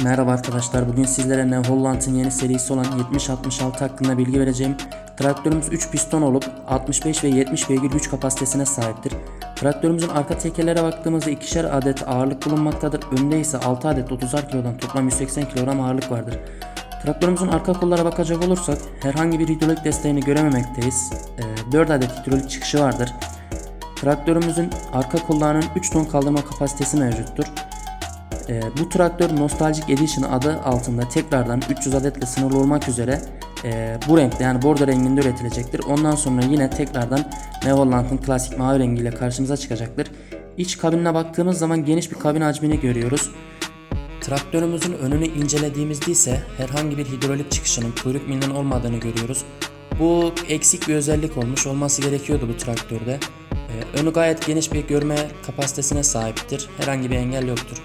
Merhaba arkadaşlar. Bugün sizlere New Holland'ın yeni serisi olan 7066 hakkında bilgi vereceğim. Traktörümüz 3 piston olup 65 ve 70 beygir güç kapasitesine sahiptir. Traktörümüzün arka tekerlere baktığımızda ikişer adet ağırlık bulunmaktadır. Önde ise 6 adet 30'ar kilodan toplam 180 kilogram ağırlık vardır. Traktörümüzün arka kollara bakacak olursak herhangi bir hidrolik desteğini görememekteyiz. Ee, 4 adet hidrolik çıkışı vardır. Traktörümüzün arka kollarının 3 ton kaldırma kapasitesi mevcuttur. Ee, bu traktör Nostalgic Edition adı altında tekrardan 300 adetle sınırlı olmak üzere e, bu renkte yani bordo renginde üretilecektir. Ondan sonra yine tekrardan New Holland'ın klasik mavi rengiyle karşımıza çıkacaktır. İç kabinine baktığımız zaman geniş bir kabin hacmini görüyoruz. Traktörümüzün önünü incelediğimizde ise herhangi bir hidrolik çıkışının kuyruk milinin olmadığını görüyoruz. Bu eksik bir özellik olmuş olması gerekiyordu bu traktörde. Ee, önü gayet geniş bir görme kapasitesine sahiptir. Herhangi bir engel yoktur.